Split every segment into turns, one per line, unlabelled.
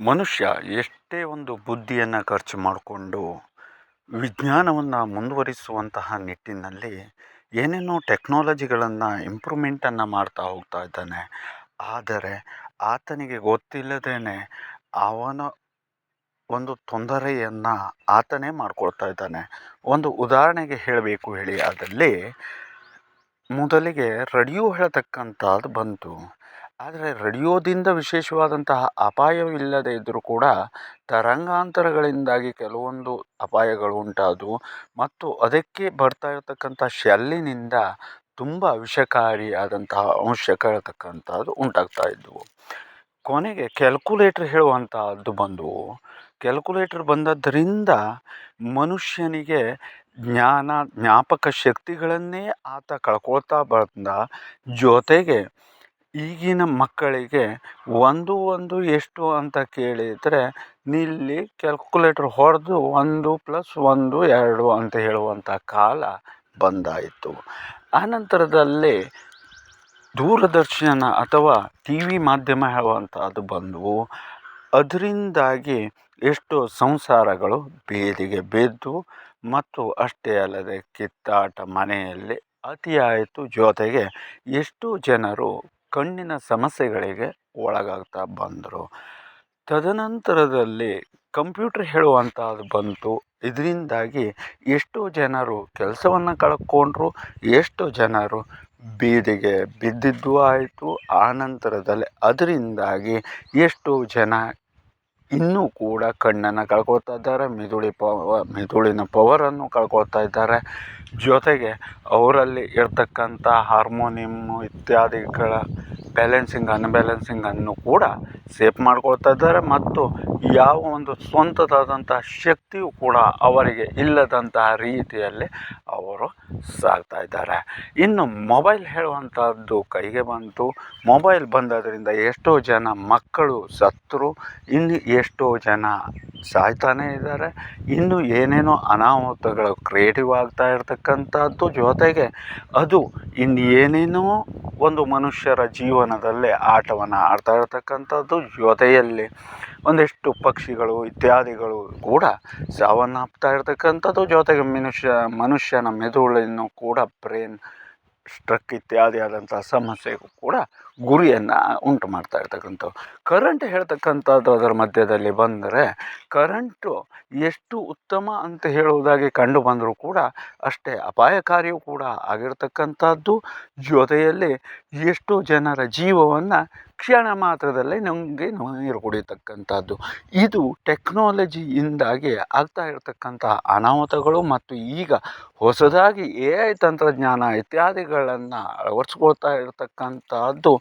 ಮನುಷ್ಯ ಎಷ್ಟೇ ಒಂದು ಬುದ್ಧಿಯನ್ನು ಖರ್ಚು ಮಾಡಿಕೊಂಡು ವಿಜ್ಞಾನವನ್ನು ಮುಂದುವರಿಸುವಂತಹ ನಿಟ್ಟಿನಲ್ಲಿ ಏನೇನೋ ಟೆಕ್ನಾಲಜಿಗಳನ್ನು ಇಂಪ್ರೂವ್ಮೆಂಟನ್ನು ಮಾಡ್ತಾ ಹೋಗ್ತಾ ಇದ್ದಾನೆ. ಆದರೆ ಆತನಿಗೆ ಗೊತ್ತಿಲ್ಲದೇ ಅವನ ಒಂದು ತೊಂದರೆಯನ್ನು ಆತನೇ ಮಾಡ್ಕೊಳ್ತಾ ಇದ್ದಾನೆ. ಒಂದು ಉದಾಹರಣೆಗೆ ಹೇಳಬೇಕು ಹೇಳಿ. ಅದರಲ್ಲಿ ಮೊದಲಿಗೆ ರೇಡಿಯೋ ಹೇಳತಕ್ಕಂಥದ್ದು ಬಂತು. ಆದರೆ ರೇಡಿಯೋದಿಂದ ವಿಶೇಷವಾದಂತಹ ಅಪಾಯವಿಲ್ಲದೇ ಇದ್ದರೂ ಕೂಡ ತರಂಗಾಂತರಗಳಿಂದಾಗಿ ಕೆಲವೊಂದು ಅಪಾಯಗಳು ಉಂಟಾದವು. ಮತ್ತು ಅದಕ್ಕೆ ಬರ್ತಾ ಇರತಕ್ಕಂಥ ಶೆಲ್ಲಿನಿಂದ ತುಂಬ ವಿಷಕಾರಿಯಾದಂತಹ ಅಂಶಗಳಿರ್ತಕ್ಕಂಥದ್ದು ಉಂಟಾಗ್ತಾ ಇದ್ದವು. ಕೊನೆಗೆ ಕ್ಯಾಲ್ಕುಲೇಟ್ರ್ ಹೇಳುವಂತಹದ್ದು ಬಂದವು ಕ್ಯಾಲ್ಕುಲೇಟ್ರ್ ಬಂದದ್ದರಿಂದ ಮನುಷ್ಯನಿಗೆ ಜ್ಞಾನ, ಜ್ಞಾಪಕ ಶಕ್ತಿಗಳನ್ನೇ ಆತ ಕಳ್ಕೊಳ್ತಾ ಬಂದ ಜೊತೆಗೆ ಈಗಿನ ಮಕ್ಕಳಿಗೆ ಒಂದು ಒಂದು ಎಷ್ಟು ಅಂತ ಕೇಳಿದರೆ ಇಲ್ಲಿ ಕ್ಯಾಲ್ಕುಲೇಟ್ರ್ ಹೊಡೆದು ಒಂದು ಪ್ಲಸ್ ಒಂದು ಎರಡು ಅಂತ ಹೇಳುವಂಥ ಕಾಲ ಬಂದಾಯಿತು. ಆನಂತರದಲ್ಲಿ ದೂರದರ್ಶನ ಅಥವಾ ಟಿ ವಿ ಮಾಧ್ಯಮ ಹೇಳುವಂಥದ್ದು ಬಂದವು. ಅದರಿಂದಾಗಿ ಎಷ್ಟೋ ಸಂಸಾರಗಳು ಬೇದಿಗೆ ಬಿದ್ದು ಮತ್ತು ಅಷ್ಟೇ ಅಲ್ಲದೆ ಕಿತ್ತಾಟ ಮನೆಯಲ್ಲಿ ಅತಿಯಾಯಿತು. ಜೊತೆಗೆ ಎಷ್ಟೋ ಜನರು ಕಣ್ಣಿನ ಸಮಸ್ಯೆಗಳಿಗೆ ಒಳಗಾಗ್ತಾ ಬಂದರು. ತದನಂತರದಲ್ಲಿ ಕಂಪ್ಯೂಟ್ರ್ ಹೇಳುವಂಥದ್ದು ಬಂತು. ಇದರಿಂದಾಗಿ ಎಷ್ಟೋ ಜನರು ಕೆಲಸವನ್ನು ಕಳ್ಕೊಂಡ್ರು, ಎಷ್ಟೋ ಜನರು ಬೀದಿಗೆ ಬಿದ್ದಿದ್ದು ಆಯಿತು. ಆನಂತರದಲ್ಲಿ ಅದರಿಂದಾಗಿ ಎಷ್ಟೋ ಜನ ಇನ್ನೂ ಕೂಡ ಕಣ್ಣನ್ನು ಕಳ್ಕೊಳ್ತಾ ಇದ್ದಾರೆ, ಮಿದುಳಿ ಪವ ಮಿದುಳಿನ ಪವರನ್ನು ಕಳ್ಕೊಳ್ತಾ ಇದ್ದಾರೆ. ಜೊತೆಗೆ ಅವರಲ್ಲಿ ಇರತಕ್ಕಂಥ ಹಾರ್ಮೋನಿಯಮ್ಮು ಇತ್ಯಾದಿಗಳ ಬ್ಯಾಲೆನ್ಸಿಂಗ್ ಅನ್ಬ್ಯಾಲೆನ್ಸಿಂಗನ್ನು ಕೂಡ ಸೇಫ್ ಮಾಡ್ಕೊಳ್ತಾ ಇದ್ದಾರೆ ಮತ್ತು ಯಾವ ಒಂದು ಸ್ವಂತದಾದಂತಹ ಶಕ್ತಿಯು ಕೂಡ ಅವರಿಗೆ ಇಲ್ಲದಂತಹ ರೀತಿಯಲ್ಲಿ ಅವರು ಸಾಗ್ತಾ ಇದ್ದಾರೆ. ಇನ್ನು ಮೊಬೈಲ್ ಹೇಳುವಂಥದ್ದು ಕೈಗೆ ಬಂತು. ಮೊಬೈಲ್ ಬಂದದರಿಂದ ಎಷ್ಟೋ ಜನ ಮಕ್ಕಳು ಸತ್ತರು. ಇನ್ನು ಎಷ್ಟೋ ಜನ ಸಾಯ್ತಾನೇ ಇದ್ದಾರೆ. ಇನ್ನು ಏನೇನೋ ಅನಾಹುತಗಳು ಕ್ರಿಯೇಟಿವ್ ಆಗ್ತಾ ಇರತಕ್ಕಂಥದ್ದು ಜೊತೆಗೆ ಅದು ಇನ್ನು ಏನೇನೋ ಒಂದು ಮನುಷ್ಯರ ಜೀವನದಲ್ಲೇ ಆಟವನ್ನು ಆಡ್ತಾ ಇರತಕ್ಕಂಥದ್ದು ಜೊತೆಯಲ್ಲಿ ಒಂದಿಷ್ಟು ಪಕ್ಷಿಗಳು, ಇತ್ಯಾದಿಗಳು ಕೂಡ ಸಾವನ್ನಪ್ತಾ ಇರತಕ್ಕಂಥದ್ದು ಜೊತೆಗೆ ಮನುಷ್ಯ, ಮನುಷ್ಯನ ಮೆದುಳನ್ನು ಕೂಡ, ಬ್ರೈನ್ ಸ್ಟ್ರಕ್ ಇತ್ಯಾದಿ ಆದಂಥ ಸಮಸ್ಯೆಗೂ ಕೂಡ ಗುರಿಯನ್ನು ಉಂಟು ಮಾಡ್ತಾ ಇರ್ತಕ್ಕಂಥವು ಕರೆಂಟ್ ಹೇಳ್ತಕ್ಕಂಥದ್ದು ಅದರ ಮಧ್ಯದಲ್ಲಿ ಬಂದರೆ ಕರೆಂಟು ಎಷ್ಟು ಉತ್ತಮ ಅಂತ ಹೇಳುವುದಾಗಿ ಕಂಡು ಬಂದರೂ ಕೂಡ ಅಷ್ಟೇ ಅಪಾಯಕಾರಿಯೂ ಕೂಡ ಆಗಿರ್ತಕ್ಕಂಥದ್ದು. ಜೊತೆಯಲ್ಲಿ ಎಷ್ಟೋ ಜನರ ಜೀವವನ್ನು ಕ್ಷಣ ಮಾತ್ರದಲ್ಲಿ ನಮಗೆ ನೀರು ಕುಡಿಯತಕ್ಕಂಥದ್ದು. ಇದು ಟೆಕ್ನಾಲಜಿಯಿಂದಾಗಿ ಆಗ್ತಾ ಇರತಕ್ಕಂಥ ಅನಾಹುತಗಳು ಮತ್ತು ಈಗ ಹೊಸದಾಗಿ ಎ ಐ ತಂತ್ರಜ್ಞಾನ ಇತ್ಯಾದಿಗಳನ್ನು ಅಳವಡಿಸ್ಕೊಳ್ತಾ ಇರತಕ್ಕಂಥದ್ದು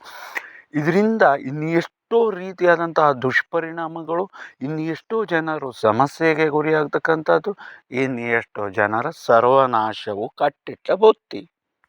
ಇದರಿಂದ ಇನ್ನು ಎಷ್ಟೋ ರೀತಿಯಾದಂತಹ ದುಷ್ಪರಿಣಾಮಗಳು ಇನ್ನು ಎಷ್ಟೋ ಜನರು ಸಮಸ್ಯೆಗೆ ಗುರಿಯಾಗ್ತಕ್ಕಂಥದ್ದು ಇನ್ನು ಎಷ್ಟೋ ಜನರ ಸರ್ವನಾಶವು ಕಟ್ಟಿಟ್ಟ ಬುತ್ತಿ.